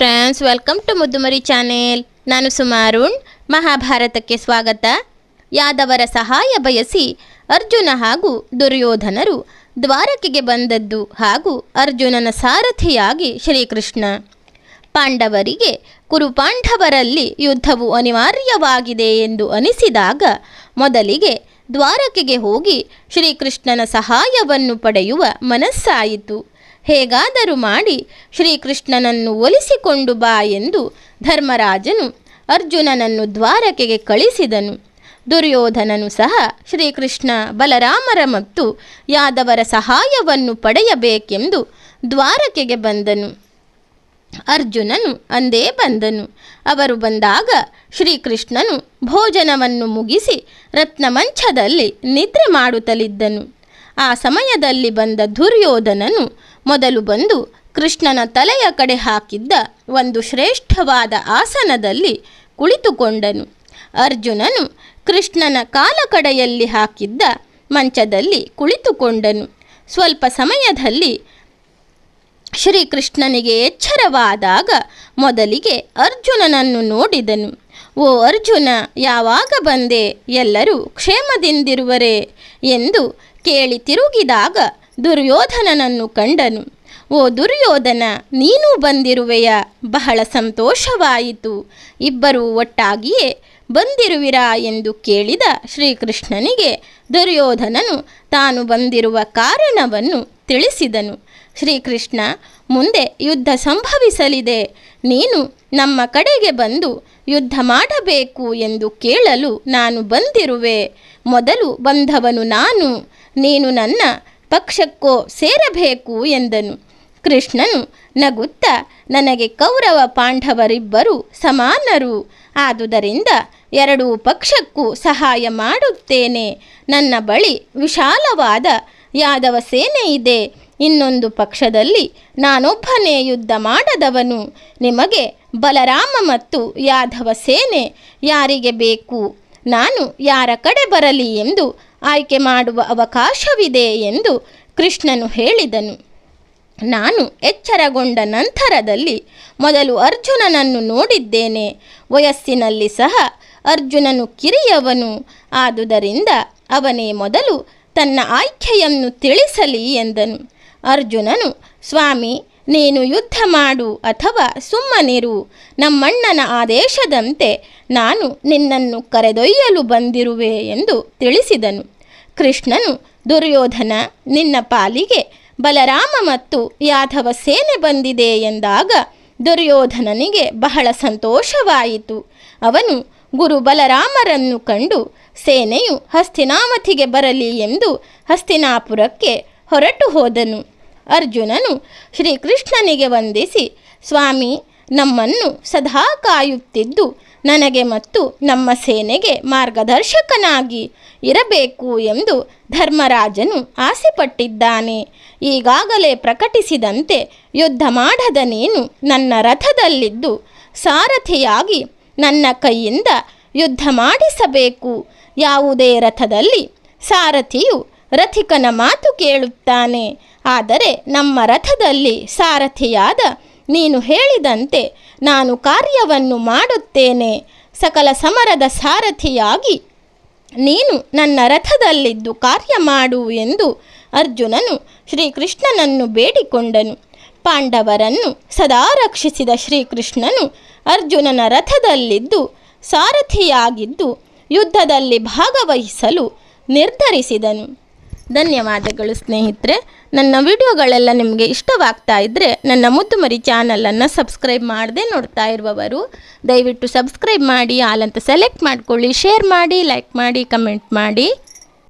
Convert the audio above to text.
Friends welcome to Muddumari channel ನಾನು ಸುಮಾರುಣ್ ಮಹಾಭಾರತಕ್ಕೆ ಸ್ವಾಗತ. ಯಾದವರ ಸಹಾಯ ಬಯಸಿ ಅರ್ಜುನ ಹಾಗೂ ದುರ್ಯೋಧನರು ದ್ವಾರಕೆಗೆ ಬಂದದ್ದು ಹಾಗೂ ಅರ್ಜುನನ ಸಾರಥಿಯಾಗಿ ಶ್ರೀಕೃಷ್ಣ. ಪಾಂಡವರಿಗೆ ಕುರುಪಾಂಡವರಲ್ಲಿ ಯುದ್ಧವು ಅನಿವಾರ್ಯವಾಗಿದೆ ಎಂದು ಅನಿಸಿದಾಗ ಮೊದಲಿಗೆ ದ್ವಾರಕೆಗೆ ಹೋಗಿ ಶ್ರೀಕೃಷ್ಣನ ಸಹಾಯವನ್ನು ಪಡೆಯುವ ಮನಸ್ಸಾಯಿತು. ಹೇಗಾದರೂ ಮಾಡಿ ಶ್ರೀಕೃಷ್ಣನನ್ನು ಒಲಿಸಿಕೊಂಡು ಬಾ ಎಂದು ಧರ್ಮರಾಜನು ಅರ್ಜುನನನ್ನು ದ್ವಾರಕೆಗೆ ಕಳಿಸಿದನು. ದುರ್ಯೋಧನನು ಸಹ ಶ್ರೀಕೃಷ್ಣ, ಬಲರಾಮರ ಮತ್ತು ಯಾದವರ ಸಹಾಯವನ್ನು ಪಡೆಯಬೇಕೆಂದು ದ್ವಾರಕೆಗೆ ಬಂದನು. ಅರ್ಜುನನು ಅಂದೇ ಬಂದನು. ಅವರು ಬಂದಾಗ ಶ್ರೀಕೃಷ್ಣನು ಭೋಜನವನ್ನು ಮುಗಿಸಿ ರತ್ನಮಂಚದಲ್ಲಿ ನಿದ್ರೆ ಮಾಡುತ್ತಲಿದ್ದನು. ಆ ಸಮಯದಲ್ಲಿ ಬಂದ ದುರ್ಯೋಧನನು ಮೊದಲು ಬಂದು ಕೃಷ್ಣನ ತಲೆಯ ಕಡೆ ಹಾಕಿದ್ದ ಒಂದು ಶ್ರೇಷ್ಠವಾದ ಆಸನದಲ್ಲಿ ಕುಳಿತುಕೊಂಡನು. ಅರ್ಜುನನು ಕೃಷ್ಣನ ಕಾಲ ಕಡೆಯಲ್ಲಿ ಹಾಕಿದ್ದ ಮಂಚದಲ್ಲಿ ಕುಳಿತುಕೊಂಡನು. ಸ್ವಲ್ಪ ಸಮಯದಲ್ಲಿ ಶ್ರೀಕೃಷ್ಣನಿಗೆ ಎಚ್ಚರವಾದಾಗ ಮೊದಲಿಗೆ ಅರ್ಜುನನನ್ನು ನೋಡಿದನು. ಓ ಅರ್ಜುನ, ಯಾವಾಗ ಬಂದೆ? ಎಲ್ಲರೂ ಕ್ಷೇಮದಿಂದಿರುವರೆ? ಎಂದು ಕೇಳಿ ತಿರುಗಿದಾಗ ದುರ್ಯೋಧನನನ್ನು ಕಂಡನು. ಓ ದುರ್ಯೋಧನ, ನೀನು ಬಂದಿರುವೆಯ? ಬಹಳ ಸಂತೋಷವಾಯಿತು. ಇಬ್ಬರೂ ಒಟ್ಟಾಗಿಯೇ ಬಂದಿರುವಿರಾ ಎಂದು ಕೇಳಿದ ಶ್ರೀಕೃಷ್ಣನಿಗೆ ದುರ್ಯೋಧನನು ತಾನು ಬಂದಿರುವ ಕಾರಣವನ್ನು ತಿಳಿಸಿದನು. ಶ್ರೀಕೃಷ್ಣ, ಮುಂದೆ ಯುದ್ಧ ಸಂಭವಿಸಲಿದೆ. ನೀನು ನಮ್ಮ ಕಡೆಗೆ ಬಂದು ಯುದ್ಧ ಮಾಡಬೇಕು ಎಂದು ಕೇಳಲು ನಾನು ಬಂದಿರುವೆ. ಮೊದಲು ಬಂದವನು ನಾನು. ನೀನು ನನ್ನ ಪಕ್ಷಕ್ಕೋ ಸೇರಬೇಕು ಎಂದನು. ಕೃಷ್ಣನು ನಗುತ್ತಾ, ನನಗೆ ಕೌರವ ಪಾಂಡವರಿಬ್ಬರು ಸಮಾನರು. ಆದುದರಿಂದ ಎರಡೂ ಪಕ್ಷಕ್ಕೂ ಸಹಾಯ ಮಾಡುತ್ತೇನೆ. ನನ್ನ ಬಳಿ ವಿಶಾಲವಾದ ಯಾದವ ಸೇನೆ ಇದೆ. ಇನ್ನೊಂದು ಪಕ್ಷದಲ್ಲಿ ನಾನೊಬ್ಬನೇ ಯುದ್ಧ ಮಾಡದವನು. ನಿಮಗೆ ಬಲರಾಮ ಮತ್ತು ಯಾದವ ಸೇನೆ ಯಾರಿಗೆ ಬೇಕು? ನಾನು ಯಾರ ಕಡೆ ಬರಲಿ ಎಂದು ಆಯ್ಕೆ ಮಾಡುವ ಅವಕಾಶವಿದೆ ಎಂದು ಕೃಷ್ಣನು ಹೇಳಿದನು. ನಾನು ಎಚ್ಚರಗೊಂಡ ನಂತರದಲ್ಲಿ ಮೊದಲು ಅರ್ಜುನನನ್ನು ನೋಡಿದ್ದೇನೆ. ವಯಸ್ಸಿನಲ್ಲಿ ಸಹ ಅರ್ಜುನನು ಕಿರಿಯವನು. ಆದುದರಿಂದ ಅವನೇ ಮೊದಲು ತನ್ನ ಆಯ್ಕೆಯನ್ನು ತಿಳಿಸಲಿ ಎಂದನು. ಅರ್ಜುನನು, ಸ್ವಾಮಿ, ನೀನು ಯುದ್ಧ ಮಾಡು ಅಥವಾ ಸುಮ್ಮನಿರು. ನಮ್ಮಣ್ಣನ ಆದೇಶದಂತೆ ನಾನು ನಿನ್ನನ್ನು ಕರೆದೊಯ್ಯಲು ಬಂದಿರುವೆ ಎಂದು ತಿಳಿಸಿದನು. ಕೃಷ್ಣನು, ದುರ್ಯೋಧನ, ನಿನ್ನ ಪಾಲಿಗೆ ಬಲರಾಮ ಮತ್ತು ಯಾದವ ಸೇನೆ ಬಂದಿದೆ ಎಂದಾಗ ದುರ್ಯೋಧನನಿಗೆ ಬಹಳ ಸಂತೋಷವಾಯಿತು. ಅವನು ಗುರು ಬಲರಾಮರನ್ನು ಕಂಡು ಸೇನೆಯು ಹಸ್ತಿನಾಮತಿಗೆ ಬರಲಿ ಎಂದು ಹಸ್ತಿನಾಪುರಕ್ಕೆ ಹೊರಟು ಹೋದನು. ಅರ್ಜುನನು ಶ್ರೀಕೃಷ್ಣನಿಗೆ ವಂದಿಸಿ, ಸ್ವಾಮಿ, ನಮ್ಮನ್ನು ಸದಾ ಕಾಯುತ್ತಿದ್ದು, ನನಗೆ ಮತ್ತು ನಮ್ಮ ಸೇನೆಗೆ ಮಾರ್ಗದರ್ಶಕನಾಗಿ ಇರಬೇಕು ಎಂದು ಧರ್ಮರಾಜನು ಆಸೆಪಟ್ಟಿದ್ದಾನೆ. ಈಗಾಗಲೇ ಪ್ರಕಟಿಸಿದಂತೆ ಯುದ್ಧ ಮಾಡದ ನೀನು ನನ್ನ ರಥದಲ್ಲಿದ್ದು ಸಾರಥಿಯಾಗಿ ನನ್ನ ಕೈಯಿಂದ ಯುದ್ಧ ಮಾಡಿಸಬೇಕು. ಯಾವುದೇ ರಥದಲ್ಲಿ ಸಾರಥಿಯು ರಥಿಕನ ಮಾತು ಕೇಳುತ್ತಾನೆ. ಆದರೆ ನಮ್ಮ ರಥದಲ್ಲಿ ಸಾರಥಿಯಾದ ನೀನು ಹೇಳಿದಂತೆ ನಾನು ಕಾರ್ಯವನ್ನು ಮಾಡುತ್ತೇನೆ. ಸಕಲ ಸಮರದ ಸಾರಥಿಯಾಗಿ ನೀನು ನನ್ನ ರಥದಲ್ಲಿದ್ದು ಕಾರ್ಯ ಮಾಡು ಎಂದು ಅರ್ಜುನನು ಶ್ರೀಕೃಷ್ಣನನ್ನು ಬೇಡಿಕೊಂಡನು. ಪಾಂಡವರನ್ನು ಸದಾ ರಕ್ಷಿಸಿದ ಶ್ರೀಕೃಷ್ಣನು ಅರ್ಜುನನ ರಥದಲ್ಲಿದ್ದು ಸಾರಥಿಯಾಗಿದ್ದು ಯುದ್ಧದಲ್ಲಿ ಭಾಗವಹಿಸಲು ನಿರ್ಧರಿಸಿದನು. ಧನ್ಯವಾದಗಳು ಸ್ನೇಹಿತರೆ. ನನ್ನ ವಿಡಿಯೋಗಳೆಲ್ಲ ನಿಮಗೆ ಇಷ್ಟವಾಗ್ತಾ ಇದ್ದರೆ ನನ್ನ ಮುದ್ದುಮರಿ ಚಾನಲನ್ನು ಸಬ್ಸ್ಕ್ರೈಬ್ ಮಾಡದೆ ನೋಡ್ತಾ ಇರುವವರು, ದಯವಿಟ್ಟು ಸಬ್ಸ್ಕ್ರೈಬ್ ಮಾಡಿ ಆಲಂತ ಸೆಲೆಕ್ಟ್ ಮಾಡಿಕೊಳ್ಳಿ, ಶೇರ್ ಮಾಡಿ, ಲೈಕ್ ಮಾಡಿ, ಕಮೆಂಟ್ ಮಾಡಿ.